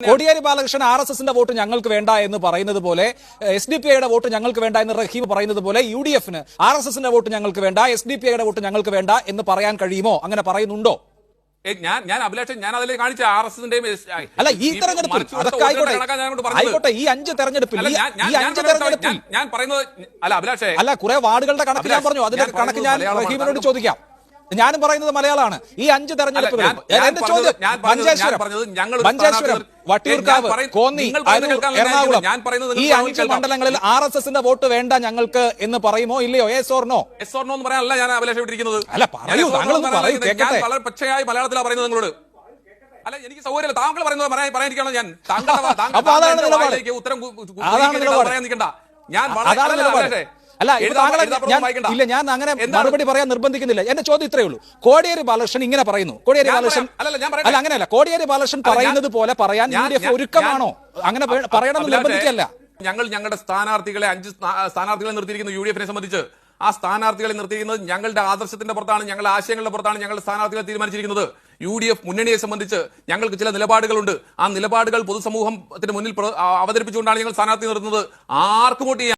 Kodiyeri Balakrishnan R S എസിന്റെ vote ഞങ്ങൾക്ക് വേണ്ട എന്ന് പറയുന്നത് പോലെ എസ് ഡി പി ഐയുടെ വോട്ട് ഞങ്ങൾക്ക് വേണ്ട എന്ന് റഹീബ് പറയുന്നത് പോലെ യു ഡി എഫിന് ആർ എസ് എസിന്റെ വോട്ട് ഞങ്ങൾക്ക് വേണ്ട എസ് ഡി പി ഐയുടെ വോട്ട് ഞങ്ങൾക്ക് വേണ്ട എന്ന് പറയാൻ കഴിയുമോ? അങ്ങനെ പറയുന്നുണ്ടോ? ഞാൻ ഞാൻ അഭിലാഷൻ ഞാൻ അതിൽ കാണിച്ച ആർ എസ് അല്ല ഈ തെരഞ്ഞെടുപ്പ് ആയിക്കോട്ടെ. ഈ അഞ്ച് തെരഞ്ഞെടുപ്പിൽ ഈ അഞ്ച് തെരഞ്ഞെടുപ്പിൽ ഞാൻ പറയുന്നത് അല്ല അഭിലാഷേ. അല്ല കുറെ വാർഡുകളുടെ കണക്ക് ഞാൻ പറഞ്ഞു. അതിന്റെ കണക്ക് ഞാൻ റഹീമിനോട് ചോദിക്കാം. ഞാനും പറയുന്നത് മലയാളമാണ്. ഈ അഞ്ച് ഞാൻ എന്റെ ചോദ്യം മഞ്ചേശ്വരം. മഞ്ചേശ്വരം വട്ടിയൂർക്കാവ് കോന്നി അരൂർ എറണാകുളം. ഈ അഞ്ച്. മണ്ഡലങ്ങളിൽ ആർ എസ് എസിന്റെ വോട്ട് വേണ്ട ഞങ്ങൾക്ക് എന്ന് പറയുമോ ഇല്ലയോ? എസ് ഓർണോ എസ് ഓർണോ എന്ന് പറയാനല്ല ഞാൻ അഭിലാഷപ്പെട്ടിരിക്കുന്നത് അല്ല, പറയൂ, താങ്കളൊന്ന് പറയൂ, കേൾക്കട്ടെ. വളരെ പച്ചയായി മലയാളത്തിലാണ് പറയുന്നത് നിങ്ങളോട്. അല്ല എനിക്ക് സൗകര്യമില്ല. താങ്കൾ പറയുന്നത് പറയാൻ പറയാനിരിക്കണം ഞാൻ. താങ്കളുടെ ഉത്തരം. പറയാൻ നിൽക്കണ്ട. ഞാൻ വളരെ- അല്ല. ഇല്ല ഞാൻ അങ്ങനെ മറുപടി പറയാൻ നിർബന്ധിക്കുന്നില്ല. എന്റെ ചോദ്യം ഇത്രയേ ഉള്ളൂ. കോടിയേരി ബാലകൃഷ്ണൻ ഇങ്ങനെ പറയുന്നു. കോടിയേരി ബാലകൃഷ്ണൻ. അല്ല അങ്ങനെയല്ല. കോടിയേരി ബാലകൃഷ്ണൻ പറയുന്നത് പോലെ പറയാൻ യു ഡി എഫ് ഒരുക്കമാണോ? അങ്ങനെ പറയണമെന്ന് നിർബന്ധിക്കല്ല. ഞങ്ങൾ ഞങ്ങളുടെ സ്ഥാനാർത്ഥികളെ അഞ്ച് സ്ഥാനാർത്ഥികളെ നിർത്തിയിരിക്കുന്നു യു ഡി എഫിനെ സംബന്ധിച്ച്. ആ സ്ഥാനാർത്ഥികളെ നിർത്തിയിരിക്കുന്നത് ഞങ്ങളുടെ ആദർശത്തിന്റെ പുറത്താണ് ഞങ്ങളുടെ ആശയങ്ങളുടെ പുറത്താണ് ഞങ്ങൾ സ്ഥാനാർത്ഥികളെ തീരുമാനിച്ചിരിക്കുന്നത്. യു ഡി എഫ് മുന്നണിയെ സംബന്ധിച്ച് ഞങ്ങൾക്ക് ചില നിലപാടുകളുണ്ട്. ആ നിലപാടുകൾ പൊതുസമൂഹത്തിന് മുന്നിൽ അവതരിപ്പിച്ചുകൊണ്ടാണ് ഞങ്ങൾ സ്ഥാനാർത്ഥി നിർത്തുന്നത്. ആർക്കും വോട്ട് ചെയ്യാം